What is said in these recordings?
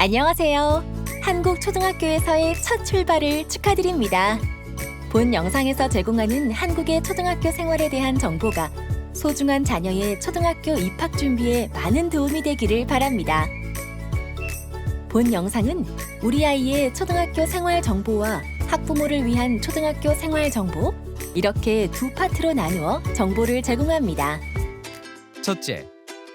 안녕하세요. 한국 초등학교에서의 첫 출발을 축하드립니다. 본 영상에서 제공하는 한국의 초등학교 생활에 대한 정보가 소중한 자녀의 초등학교 입학 준비에 많은 도움이 되기를 바랍니다. 본 영상은 우리 아이의 초등학교 생활 정보와 학부모를 위한 초등학교 생활 정보 이렇게 두 파트로 나누어 정보를 제공합니다. 첫째,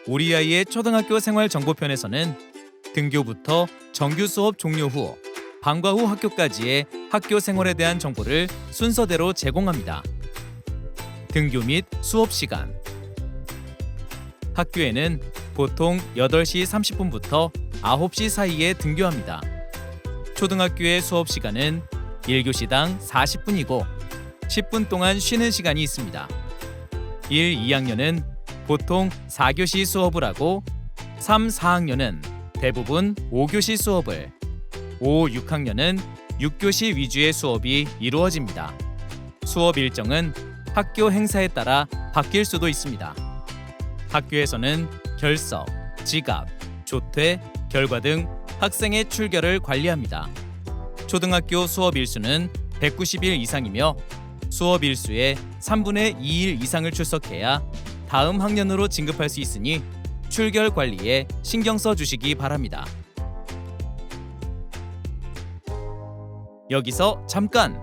우리 아이의 초등학교 생활 정보편에서는 등교부터 정규 수업 종료 후 방과 후 학교까지의 학교 생활에 대한 정보를 순서대로 제공합니다. 등교 및 수업 시간. 학교에는 보통 8시 30분부터 9시 사이에 등교합니다. 초등학교의 수업 시간은 1교시당 40분이고 10분 동안 쉬는 시간이 있습니다. 1, 2학년은 보통 4교시 수업을 하고 3, 4학년은 대부분 5교시 수업을 5, 6학년은 6교시 위주의 수업이 이루어집니다. 수업 일정은 학교 행사에 따라 바뀔 수도 있습니다. 학교에서는 결석, 지갑, 조퇴, 결과 등 학생의 출결을 관리합니다. 초등학교 수업 일수는 190일 이상이며 수업 일수의 3분의 2일 이상을 출석해야 다음 학년으로 진급할 수 있으니 출결 관리에 신경 써 주시기 바랍니다. 여기서 잠깐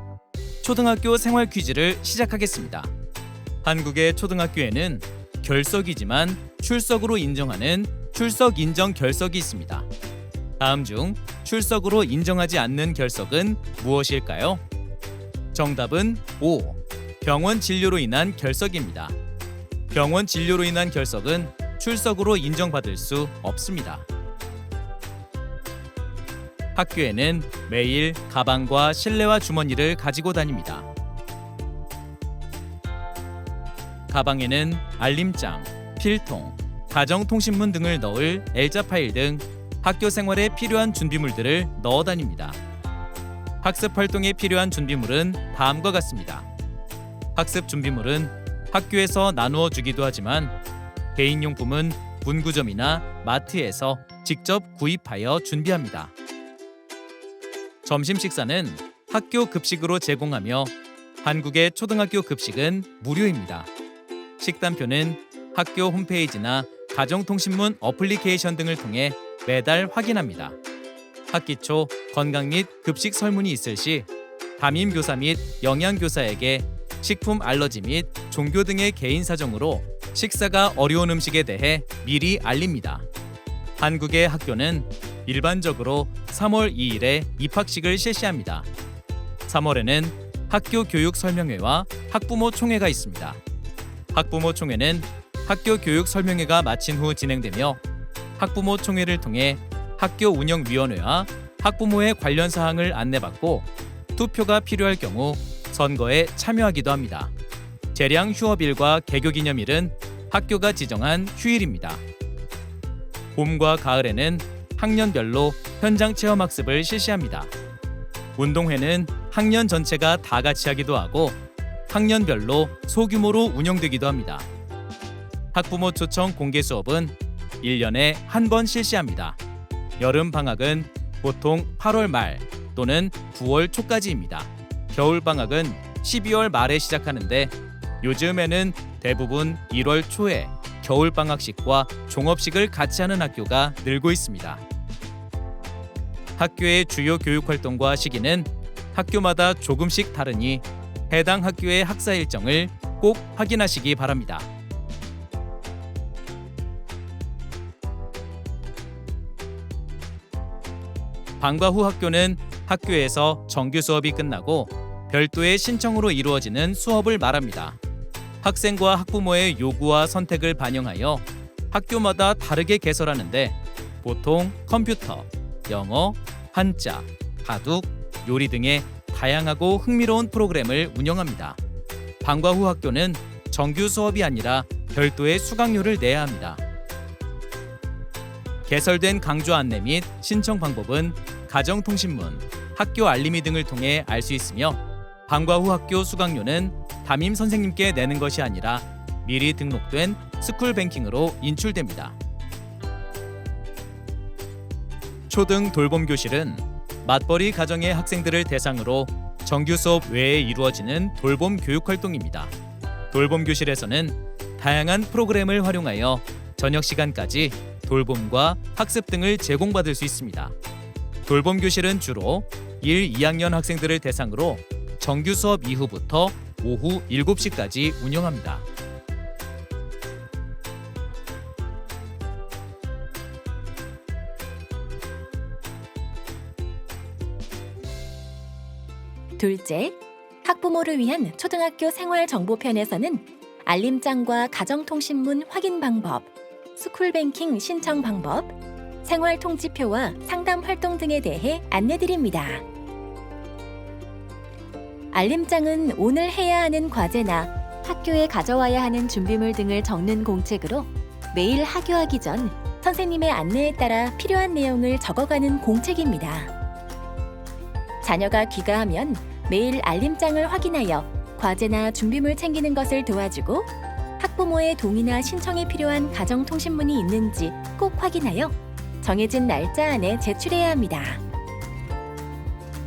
초등학교 생활 퀴즈를 시작하겠습니다. 한국의 초등학교에는 결석이지만 출석으로 인정하는 출석 인정 결석이 있습니다. 다음 중 출석으로 인정하지 않는 결석은 무엇일까요? 정답은 5. 병원 진료로 인한 결석입니다. 병원 진료로 인한 결석은 출석으로 인정받을 수 없습니다. 학교에는 매일 가방과 실내화 주머니를 가지고 다닙니다. 가방에는 알림장, 필통, 가정통신문 등을 넣을 엘자 파일 등 학교 생활에 필요한 준비물들을 넣어 다닙니다. 학습 활동에 필요한 준비물은 다음과 같습니다. 학습 준비물은 학교에서 나누어 주기도 하지만 개인용품은 문구점이나 마트에서 직접 구입하여 준비합니다. 점심 식사는 학교 급식으로 제공하며 한국의 초등학교 급식은 무료입니다. 식단표는 학교 홈페이지나 가정통신문 어플리케이션 등을 통해 매달 확인합니다. 학기 초 건강 및 급식 설문이 있을 시 담임 교사 및 영양 교사에게 식품 알러지 및 종교 등의 개인 사정으로 식사가 어려운 음식에 대해 미리 알립니다. 한국의 학교는 일반적으로 3월 2일에 입학식을 실시합니다. 3월에는 학교 교육 설명회와 학부모 총회가 있습니다. 학부모 총회는 학교 교육 설명회가 마친 후 진행되며 학부모 총회를 통해 학교 운영위원회와 학부모의 관련 사항을 안내받고 투표가 필요할 경우 선거에 참여하기도 합니다. 재량 휴업일과 개교기념일은 학교가 지정한 휴일입니다. 봄과 가을에는 학년별로 현장 체험 학습을 실시합니다. 운동회는 학년 전체가 다 같이 하기도 하고 학년별로 소규모로 운영되기도 합니다. 학부모 초청 공개 수업은 1년에 한 번 실시합니다. 여름 방학은 보통 8월 말 또는 9월 초까지입니다. 겨울 방학은 12월 말에 시작하는데 요즘에는 대부분 1월 초에 겨울 방학식과 종업식을 같이 하는 학교가 늘고 있습니다. 학교의 주요 교육 활동과 시기는 학교마다 조금씩 다르니 해당 학교의 학사 일정을 꼭 확인하시기 바랍니다. 방과 후 학교는 학교에서 정규 수업이 끝나고 별도의 신청으로 이루어지는 수업을 말합니다. 학생과 학부모의 요구와 선택을 반영하여 학교마다 다르게 개설하는데 보통 컴퓨터, 영어, 한자, 바둑, 요리 등의 다양하고 흥미로운 프로그램을 운영합니다. 방과 후 학교는 정규 수업이 아니라 별도의 수강료를 내야 합니다. 개설된 강좌 안내 및 신청 방법은 가정통신문, 학교 알림이 등을 통해 알 수 있으며 방과 후 학교 수강료는 담임 선생님께 내는 것이 아니라 미리 등록된 스쿨뱅킹으로 인출됩니다. 초등 돌봄 교실은 맞벌이 가정의 학생들을 대상으로 정규 수업 외에 이루어지는 돌봄 교육 활동입니다. 돌봄 교실에서는 다양한 프로그램을 활용하여 저녁 시간까지 돌봄과 학습 등을 제공받을 수 있습니다. 돌봄 교실은 주로 1, 2학년 학생들을 대상으로 정규 수업 이후부터 오후 7시까지 운영합니다. 둘째, 학부모를 위한 초등학교 생활 정보편에서는 알림장과 가정통신문 확인 방법, 스쿨뱅킹 신청 방법, 생활 통지표와 상담 활동 등에 대해 안내드립니다. 알림장은 오늘 해야 하는 과제나 학교에 가져와야 하는 준비물 등을 적는 공책으로 매일 하교하기 전 선생님의 안내에 따라 필요한 내용을 적어가는 공책입니다. 자녀가 귀가하면 매일 알림장을 확인하여 과제나 준비물 챙기는 것을 도와주고 학부모의 동의나 신청이 필요한 가정통신문이 있는지 꼭 확인하여 정해진 날짜 안에 제출해야 합니다.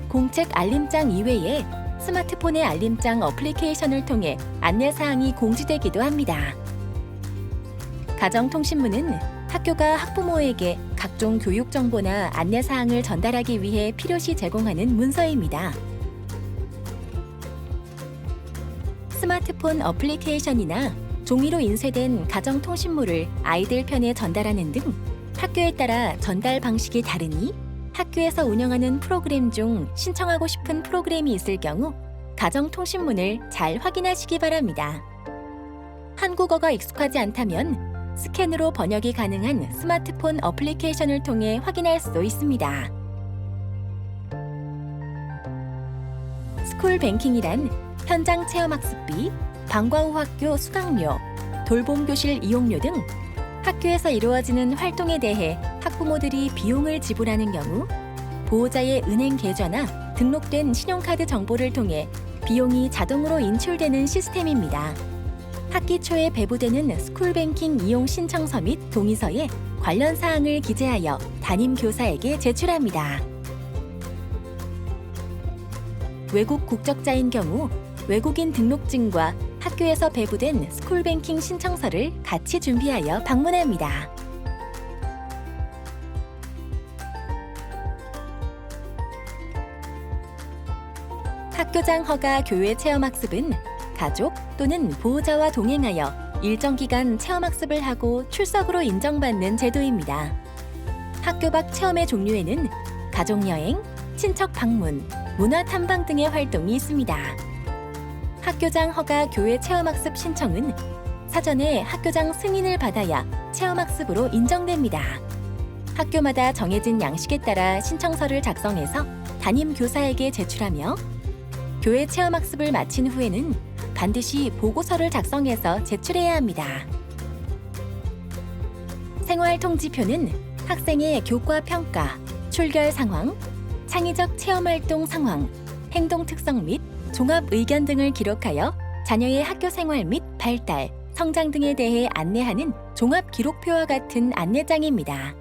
공책 알림장 이외에 스마트폰의 알림장 어플리케이션을 통해 안내사항이 공지되기도 합니다. 가정통신문은 학교가 학부모에게 각종 교육 정보나 안내사항을 전달하기 위해 필요시 제공하는 문서입니다. 스마트폰 어플리케이션이나 종이로 인쇄된 가정통신물을 아이들 편에 전달하는 등 학교에 따라 전달 방식이 다르니 학교에서 운영하는 프로그램 중 신청하고 싶은 프로그램이 있을 경우 가정통신문을 잘 확인하시기 바랍니다. 한국어가 익숙하지 않다면 스캔으로 번역이 가능한 스마트폰 어플리케이션을 통해 확인할 수 있습니다. 스쿨 뱅킹이란 현장 체험 학습비, 방과 후 학교 수강료, 돌봄 교실 이용료 등 학교에서 이루어지는 활동에 대해 학부모들이 비용을 지불하는 경우 보호자의 은행 계좌나 등록된 신용카드 정보를 통해 비용이 자동으로 인출되는 시스템입니다. 학기 초에 배부되는 스쿨뱅킹 이용 신청서 및 동의서에 관련 사항을 기재하여 담임 교사에게 제출합니다. 외국 국적자인 경우 외국인 등록증과 학교에서 배부된 스쿨뱅킹 신청서를 같이 준비하여 방문합니다. 학교장 허가 교외 체험학습은 가족 또는 보호자와 동행하여 일정 기간 체험학습을 하고 출석으로 인정받는 제도입니다. 학교 밖 체험의 종류에는 가족여행, 친척 방문, 문화 탐방 등의 활동이 있습니다. 학교장 허가 교외 체험학습 신청은 사전에 학교장 승인을 받아야 체험학습으로 인정됩니다. 학교마다 정해진 양식에 따라 신청서를 작성해서 담임 교사에게 제출하며 교회 체험학습을 마친 후에는 반드시 보고서를 작성해서 제출해야 합니다. 생활통지표는 학생의 교과 평가, 출결 상황, 창의적 체험 활동 상황, 행동 특성 및 종합 의견 등을 기록하여 자녀의 학교 생활 및 발달, 성장 등에 대해 안내하는 종합 기록표와 같은 안내장입니다.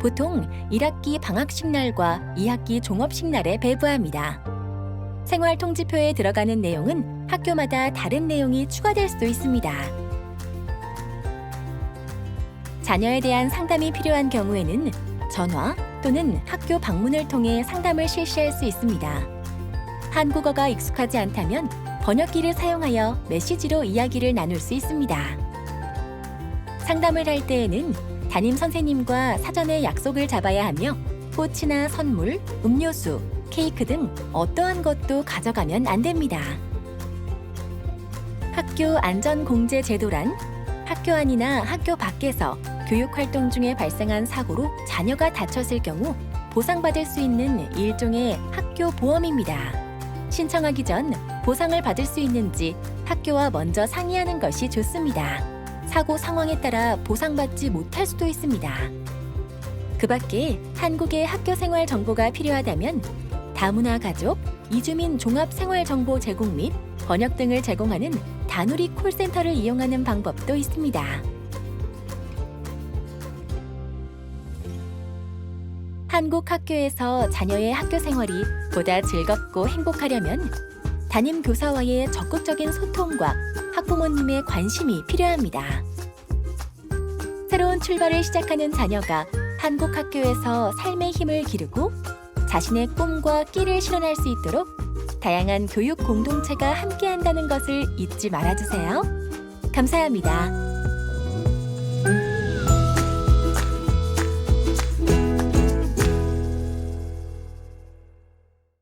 보통 1학기 방학식 날과 2학기 종업식 날에 배부합니다. 생활 통지표에 들어가는 내용은 학교마다 다른 내용이 추가될 수도 있습니다. 자녀에 대한 상담이 필요한 경우에는 전화 또는 학교 방문을 통해 상담을 실시할 수 있습니다. 한국어가 익숙하지 않다면 번역기를 사용하여 메시지로 이야기를 나눌 수 있습니다. 상담을 할 때에는 담임 선생님과 사전에 약속을 잡아야 하며 꽃이나 선물, 음료수, 케이크 등 어떠한 것도 가져가면 안 됩니다. 학교 안전공제 제도란 학교 안이나 학교 밖에서 교육 활동 중에 발생한 사고로 자녀가 다쳤을 경우 보상받을 수 있는 일종의 학교 보험입니다. 신청하기 전 보상을 받을 수 있는지 학교와 먼저 상의하는 것이 좋습니다. 사고 상황에 따라 보상받지 못할 수도 있습니다. 그 밖에 한국의 학교 생활 정보가 필요하다면 다문화 가족, 이주민 종합 생활 정보 제공 및 번역 등을 제공하는 다누리 콜센터를 이용하는 방법도 있습니다. 한국 학교에서 자녀의 학교 생활이 보다 즐겁고 행복하려면 담임 교사와의 적극적인 소통과 학부모님의 관심이 필요합니다. 새로운 출발을 시작하는 자녀가 한국 학교에서 삶의 힘을 기르고 자신의 꿈과 끼를 실현할 수 있도록 다양한 교육 공동체가 함께한다는 것을 잊지 말아주세요. 감사합니다.